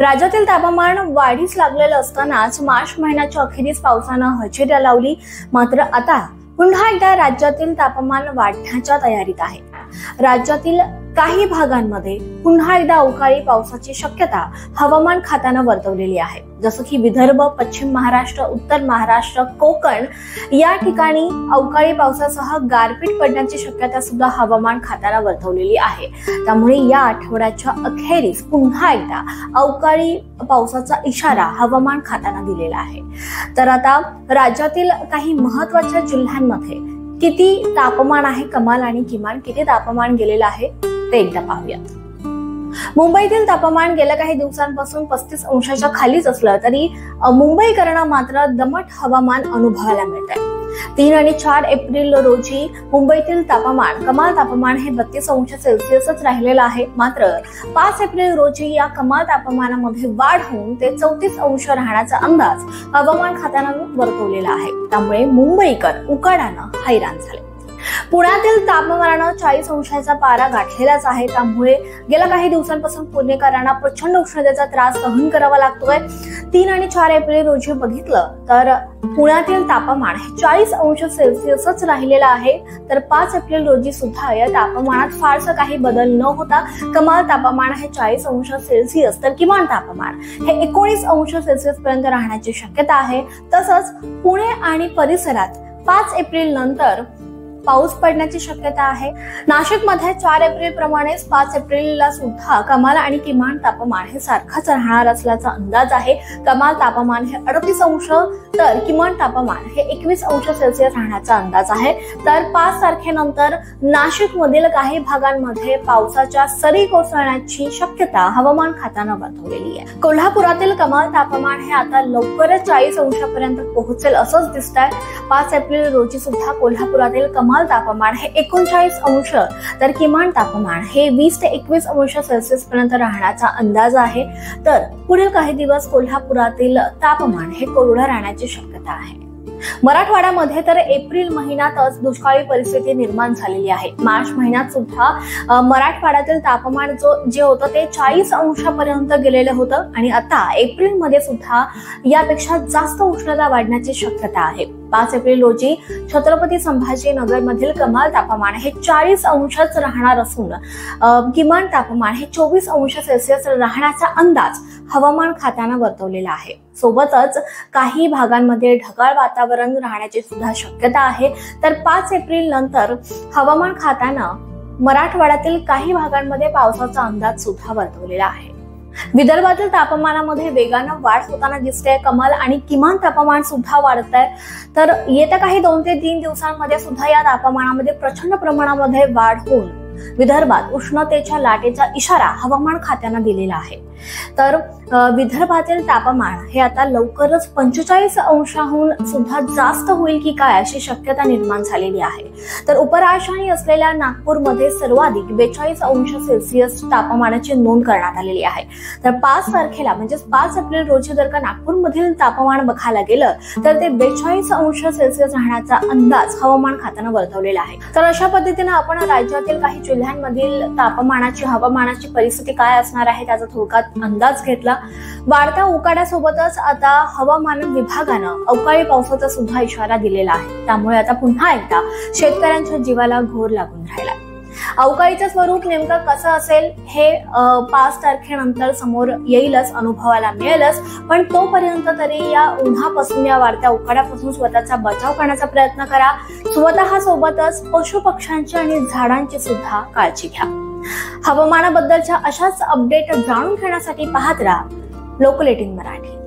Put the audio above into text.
राज्यातील तापमान वाढीस लागलेलं असतानाच मार्च महिन्याच्या अखेरीस पावसानं हजेऱ्या लावली. मात्र आता पुन्हा एकदा राज्यातील तापमान वाढण्याच्या तयारीत आहे. राज्यातील काही भागांमध्ये पुन्हा एकदा अवकाळी पावसाची शक्यता हवामान खात्यानं वर्तवलेली आहे. जसं की विदर्भ पश्चिम महाराष्ट्र उत्तर महाराष्ट्र कोकण या ठिकाणी अवकाळी पावसासह गारपीट पडण्याची शक्यता सुद्धा हवामान खात्याला वर्तवलेली आहे. त्यामुळे या आठवड्याच्या अखेरीस पुन्हा एकदा अवकाळी पावसाचा इशारा हवामान खात्यानं दिलेला आहे. तर आता राज्यातील काही महत्त्वाच्या जिल्ह्यांमध्ये किती तापमान आहे कमाल आणि किमान किती तापमान गेलेलं आहे? ते एकदा पाहूयात. मुंबईतील तापमान गेल्या काही दिवसांपासून पस्तीस अंशाच्या खालीच असलं तरी मुंबईकरांना मात्र दमट हवामान अनुभवायला मिळत आहे तीन आणि चार एप्रिल रोजी मुंबईतील तापमान कमाल तापमान हे बत्तीस अंश सेल्सिअसच राहिलेलं आहे. मात्र पाच एप्रिल रोजी या कमाल तापमानामध्ये वाढ होऊन ते चौतीस अंश राहण्याचा अंदाज हवामान खात्यानं वर्तवलेला आहे. त्यामुळे मुंबईकर उकाडानं हैराण झाले. पुण्यातील तापमानानं चाळीस अंशाचा पारा गाठलेलाच आहे. त्यामुळे गेल्या काही दिवसांपासून पुणेकरांना प्रचंड उष्णतेचा त्रास सहन करावा लागतोय. तीन आणि चार एप्रिल रोजी बघितलं तर पुण्यातील तापमान हे चाळीस अंश सेल्सिअसच राहिलेलं आहे. तर पाच एप्रिल रोजी सुद्धा या तापमानात फारसं काही बदल न होता कमाल तापमान हे चाळीस अंश सेल्सिअस. तर किमान तापमान हे एकोणीस अंश सेल्सिअस पर्यंत राहण्याची शक्यता आहे. तसंच पुणे आणि परिसरात पाच एप्रिल नंतर पाऊस पडण्याची शक्यता आहे. नाशिकमध्ये चार एप्रिल प्रमाणेच पाच एप्रिलला सुद्धा कमाल आणि किमान तापमान हे सारखाच राहणार असल्याचा अंदाज आहे. कमाल तापमान हे अडतीस अंश तर किमान तापमान हे एकवीस अंश सेल्सिअस राहण्याचा अंदाज आहे. तर पाच तारखेनंतर नाशिकमधील काही भागांमध्ये पावसाच्या सरी कोसळण्याची शक्यता हवामान खात्यानं वर्तवलेली आहे. कोल्हापुरातील कमाल तापमान हे आता लवकरच चाळीस अंशापर्यंत पोहोचेल असंच दिसत आहे पाच एप्रिल रोजी सुद्धा कोल्हापुरातील कमाल कमाल तापमान हे एकोणचाळीस अंश तर किमान तापमान हे वीस ते एकवीस अंश सेल्सिअस पर्यंत राहण्याचा अंदाज आहे. तर पुढील काही दिवस कोल्हापुरातील तापमान हे कोरडं राहण्याची शक्यता आहे. मराठवाड्यामध्ये तर एप्रिल महिन्यातच दुष्काळी परिस्थिती निर्माण झालेली आहे. मार्च महिन्यात सुद्धा मराठवाड्यातील तापमान जो जे होतं ते चाळीस अंशापर्यंत गेलेलं होतं. आणि आता एप्रिलमध्ये सुद्धा यापेक्षा जास्त उष्णता वाढण्याची शक्यता आहे. पाच एप्रिल रोजी छत्रपती संभाजीनगर मधील कमाल तापमान हे चाळीस अंशच राहणार असून किमान तापमान हे चोवीस अंश सेल्सिअस राहण्याचा अंदाज हवामान खात्यानं वर्तवलेला आहे. सोबतच काही भागांमध्ये ढगाळ वातावरण राहण्याची सुद्धा शक्यता आहे. तर पाच एप्रिल नंतर हवामान खात्यानं मराठवाड्यातील काही भागांमध्ये पावसाचा अंदाज सुद्धा वर्तवलेला आहे. विदर्भातील तापमानामध्ये वेगानं वाढ होताना दिसते कमाल आणि किमान तापमान सुद्धा वाढत आहे तर येत्या काही दोन ते तीन दिवसांमध्ये सुद्धा या तापमानामध्ये प्रचंड प्रमाणामध्ये वाढ होऊन विदर्भात उष्णतेच्या लाटेचा इशारा हवामान खात्यानं दिलेला आहे. तर विदर्भातील तापमान हे आता लवकरच पंचेचाळीस अंशाहून सुद्धा जास्त होईल की काय अशी शक्यता निर्माण झालेली आहे. तर उपराजधानी असलेल्या नागपूरमध्ये सर्वाधिक बेचाळीस अंश सेल्सिअस तापमानाची नोंद करण्यात आलेली आहे. तर पाच तारखेला म्हणजे पाच एप्रिल रोजी जर का नागपूरमधील तापमान बघायला गेलं तर ते बेचाळीस अंश सेल्सिअस राहण्याचा अंदाज हवामान खात्यानं वर्तवलेला आहे. तर अशा पद्धतीने आपण राज्यातील काही जिल्ह्यांमधील तापमानाची हवामानाची परिस्थिती काय असणार आहे त्याचा थोडक्यात अंदाज घेतला. वाढत्या उकाड्यासोबतच आता हवामान विभागानं अवकाळी पावसाचा सुद्धा इशारा दिलेला आहे. त्यामुळे आता पुन्हा एकदा शेतकऱ्यांच्या जीवाला घोर लागून राहिला अवकाळीचं स्वरूप नेमकं कसं असेल हे पाच तारखेनंतर समोर येईलच अनुभवायला मिळेलच. पण तोपर्यंत तरी या उन्हापासून या वाढत्या उकाड्यापासून स्वतःचा बचाव करण्याचा प्रयत्न करा. स्वतः सोबतच पशु पक्ष्यांची आणि झाडांची सुद्धा काळजी घ्या. हवामानाबद्दलच्या अशाच अपडेट जाणून घेण्यासाठी पाहत राहा. Local eighteen Marathi.